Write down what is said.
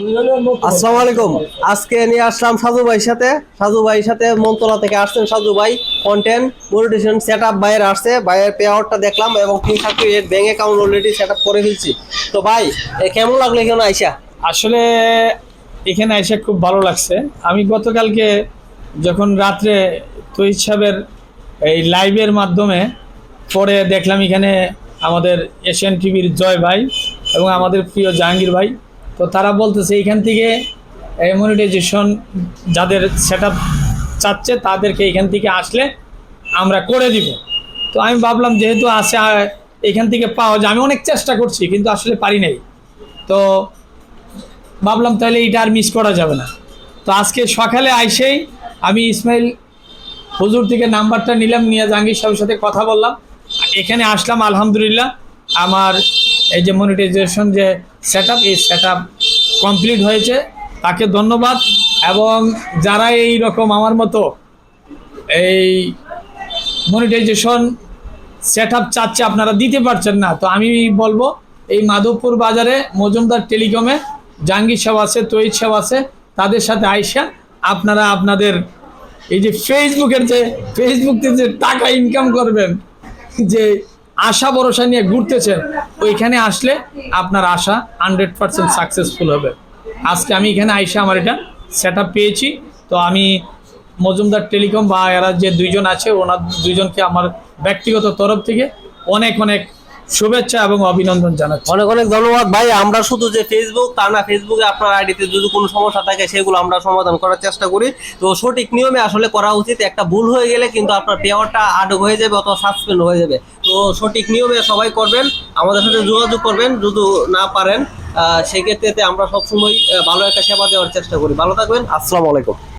আসসালামু আলাইকুম আজকে নিয়ে আসলাম সাজু ভাইয়ের সাথে। সাজু ভাইয়ের সাথে মন্তলা থেকে আসছেন সাজু ভাই। কন্টেন্ট মনিটেশন সেট আপ ভাইয়ের আসছে। ভাইয়ের পে আউটটা দেখলাম এবং তিন certificate bank account already set up করে ফেলছি। তো ভাই কেমন লাগল এখানে আইসা? আসলে এখানে এসে খুব ভালো লাগছে। আমি গতকালকে যখন রাত্রে তৈজ সাহেবের এই লাইভের মাধ্যমে পরে দেখলাম এখানে আমাদের এশিয়ান টিভির জয় ভাই এবং আমাদের প্রিয় জাহাঙ্গীর ভাই। তো তারা বলতেছে, এইখান থেকে মনিটাইজেশন যাদের সেট চাচ্ছে, তাদেরকে এখান থেকে আসলে আমরা করে দিব। তো আমি ভাবলাম, যেহেতু আসে এখান থেকে পাওয়া যায়, আমি অনেক চেষ্টা করছি, কিন্তু আসলে পারি নাই। তো ভাবলাম, তাহলে এটা আর মিস করা যাবে না। তো আজকে সকালে আইসেই আমি ইসমাইল হুজুর থেকে নাম্বারটা নিলাম, নিয়ে জাহাঙ্গীর সাহেবের সাথে কথা বললাম। এখানে আসলাম, আলহামদুলিল্লাহ, আমার এই যে মনিটাইজেশন যে সেট এই সেট কমপ্লিট হয়েছে। তাকে ধন্যবাদ। এবং যারা এই রকম আমার মতো এই মনিটাইজেশন সেট আপ চাচ্ছে, আপনারা দিতে পারছেন না। তো আমি বলব, এই মাধবপুর বাজারে মজুমদার টেলিকমে, জাহাঙ্গীর সাহেব আছে তৈদ সাহেব আছে, তাদের সাথে আইসা আপনারা আপনাদের এই যে ফেসবুকের যে ফেসবুক থেকে যে টাকা ইনকাম করবেন, যে আশা ভরসা নিয়ে ঘুরতেছেন, ওইখানে আসলে আপনার আশা হান্ড্রেড পার্সেন্ট সাকসেসফুল হবে। আজকে আমি এখানে আইসা আমার এটা সেট পেয়েছি। তো আমি মজুমদার টেলিকম বা এরা যে দুইজন আছে, ওনার দুইজনকে আমার ব্যক্তিগত তরফ থেকে অনেক অনেক শুভেচ্ছা এবং অভিনন্দন জানাচ্ছি। অনেক অনেক ধন্যবাদ ভাই। আমরা শুধু যে ফেসবুক তা না ফেসবুকে আপনার আইডিতে যদি কোনো সমস্যা থাকে, সেগুলো আমরা সমাধান করার চেষ্টা করি। তো সঠিক নিয়মে আসলে করা উচিত। একটা ভুল হয়ে গেলে কিন্তু আপনার পেয়ারটা আটক হয়ে যাবে অথবা সাসপেন্ড হয়ে যাবে। তো সঠিক নিয়মে সবাই করবেন, আমাদের সাথে যোগাযোগ করবেন, যদি না পারেন সেক্ষেত্রে আমরা সবসময় ভালো একটা সেবা দেওয়ার চেষ্টা করি। ভালো থাকবেন, আসসালামু আলাইকুম।